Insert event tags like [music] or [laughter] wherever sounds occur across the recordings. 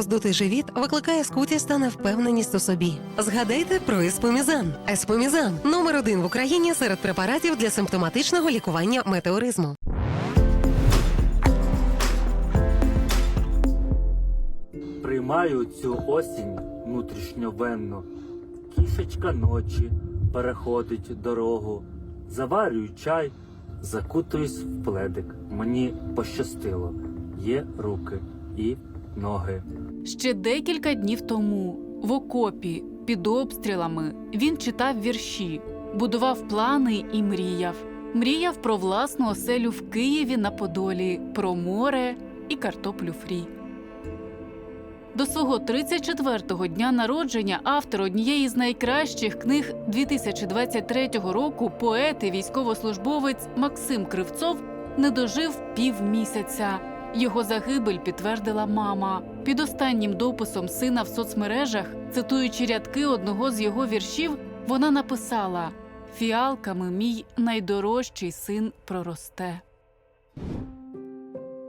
роздутий живіт викликає скутість та невпевненість у собі. Згадайте про еспомізан. Еспомізан номер один в Україні серед препаратів для симптоматичного лікування метеоризму. Приймаю цю осінь внутрішньовенно. Кішечка ночі переходить дорогу. Заварюю чай, закутуюсь в пледик. Мені пощастило. Є руки і ноги. Ще декілька днів тому в окопі під обстрілами він читав вірші, будував плани і мріяв. Мріяв про власну оселю в Києві на Подолі, про море і картоплю фрі. До свого 34-го дня народження автор однієї з найкращих книг 2023 року, поет і військовослужбовець Максим Кривцов, не дожив півмісяця. Його загибель підтвердила мама. Під останнім дописом сина в соцмережах, цитуючи рядки одного з його віршів, вона написала: Фіалками мій найдорожчий син проросте.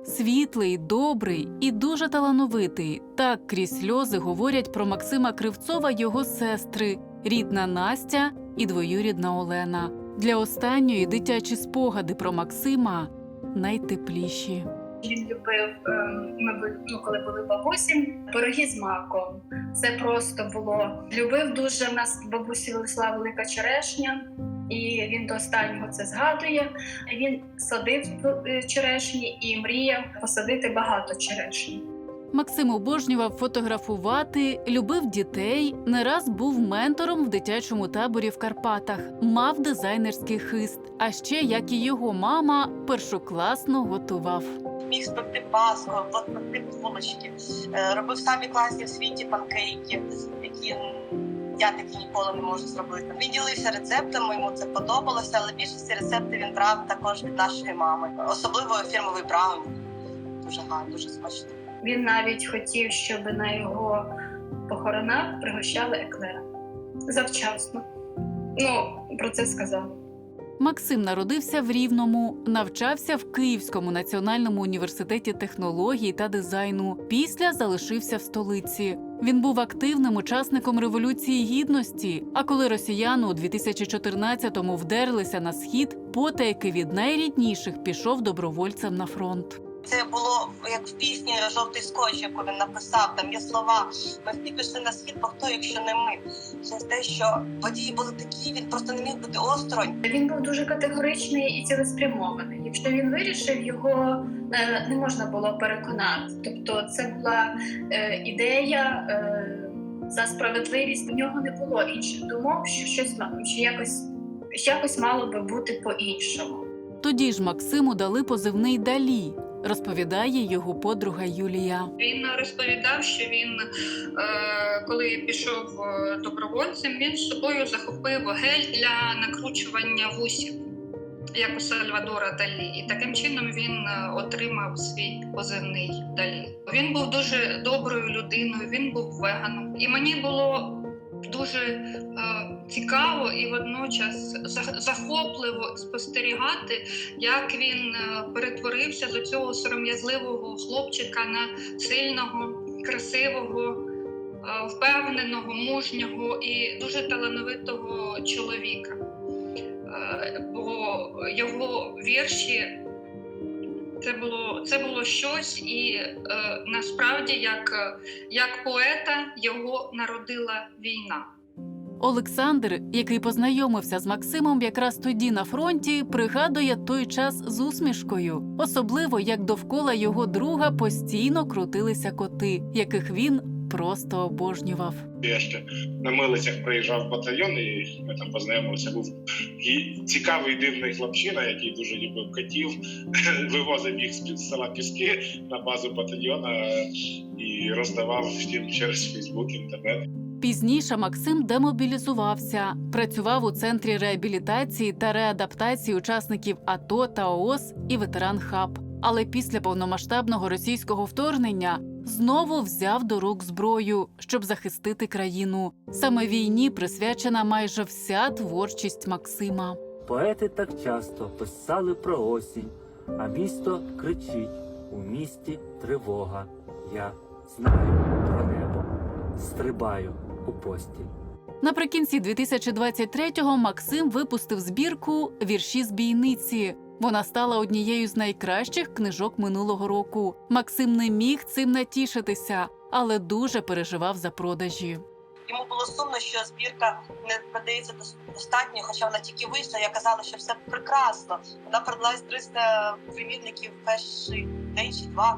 Світлий, добрий і дуже талановитий. Так крізь сльози говорять про Максима Кривцова його сестри, рідна Настя і двоюрідна Олена. Для останньої дитячі спогади про Максима найтепліші. Він любив, ем, ми ну, коли були бабусі, пироги з маком. Це просто було. Любив дуже. У нас бабусі росла велика черешня, і він до останнього це згадує. Він садив е, черешні і мріяв посадити багато черешні. Максим обожнював фотографувати, любив дітей, не раз був ментором в дитячому таборі в Карпатах, мав дизайнерський хист. А ще, як і його мама, першокласно готував. Міг спекти паску, спекти булочки, Е, робив самі класні в світі панкейки, які я такі ніколи не можу зробити. Він ділився рецептами, йому це подобалося, але більшості рецепти він брав також від нашої мами, особливо фірмовий брауні. Дуже гарно, дуже смачно. Він навіть хотів, щоб на його похоронах пригощали еклер. Завчасно. Ну, про це сказав. Максим народився в Рівному, навчався в Київському національному університеті технологій та дизайну. Після залишився в столиці. Він був активним учасником революції гідності. А коли росіяни у 2014-му вдерлися на схід, потайки від найрідніших пішов добровольцем на фронт. Це було як в пісні Жовтий скотч, яку він написав. Там є слова. Ми всі пішли на схід, бо хто, якщо не ми. Через те, що події були такі, він просто не міг бути осторонь. Він був дуже категоричний і цілеспрямований. Якщо він вирішив, його е, не можна було переконати. Тобто, це була е, ідея е, за справедливість. У нього не було інших думок, що щось ма- що якось, що якось мало би бути по-іншому. Тоді ж Максиму дали позивний Далі, розповідає його подруга Юлія. Він розповідав, що він, е, коли пішов е, добровольцем, він з собою захопив гель для накручування вусів, як у Сальвадора Далі. І таким чином він е, отримав свій позивний Далі. Він був дуже доброю людиною, він був веганом. І мені було дуже цікаво і водночас захопливо спостерігати, як він е, перетворився з цього сором'язливого хлопчика на сильного, красивого, е, впевненого, мужнього і дуже талановитого чоловіка. Е, Бо його вірші це було, це було щось, і е, насправді, як, як поета, його народила війна. Олександр, який познайомився з Максимом якраз тоді на фронті, пригадує той час з усмішкою, особливо як довкола його друга постійно крутилися коти, яких він просто обожнював. Я ще на милицях приїжджав батальйон, і ми там познайомилися. Був цікавий дивний хлопчина, який дуже любив котів, [laughs] вивозив їх з під села Піски на базу батальйона і роздавав їм через Фейсбук, інтернет. Пізніше Максим демобілізувався, працював у центрі реабілітації та реадаптації учасників АТО та ООС і ветеран ХАБ. Але після повномасштабного російського вторгнення знову взяв до рук зброю, щоб захистити країну. Саме війні присвячена майже вся творчість Максима. Поети так часто писали про осінь, а місто кричить: у місті тривога. Я знаю. стрибаю у постіль. Наприкінці 2023-го Максим випустив збірку Вірші з бійниці. Вона стала однією з найкращих книжок минулого року. Максим не міг цим натішитися, але дуже переживав за продажі. Йому було сумно, що збірка не продається дос- достатньо, хоча вона тільки вийшла. Я казала, що все прекрасно. Вона продалась 300 примірників перший день чи два.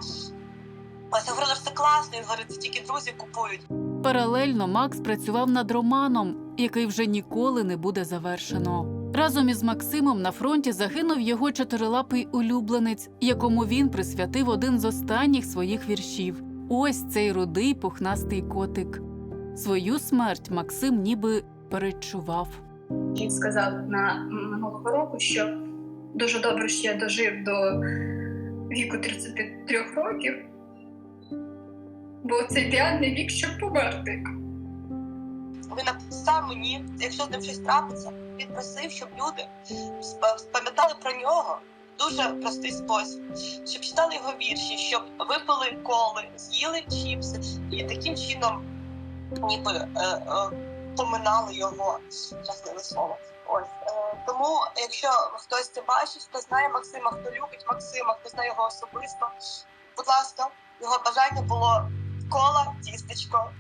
Ось я говорила, що це класно. Він говорить, це тільки друзі купують. Паралельно Макс працював над романом, який вже ніколи не буде завершено. Разом із Максимом на фронті загинув його чотирилапий улюбленець, якому він присвятив один з останніх своїх віршів. Ось цей рудий пухнастий котик. Свою смерть Максим ніби передчував. Він сказав на минулого року, що дуже добре, що я дожив до віку 33 років, бо це ідеальний вік, щоб померти. Він написав мені, якщо з ним щось трапиться, він просив, щоб люди пам'ятали про нього дуже простий спосіб, щоб читали його вірші, щоб випили коли, з'їли чіпси і таким чином ніби е, е, поминали його щасливе слово. Ось е, тому, якщо хтось це бачить, хто знає Максима, хто любить Максима, хто знає його особисто, будь ласка, його бажання було кола, тістечко,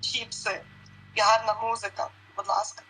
чіпси і гарна музика. Будь ласка.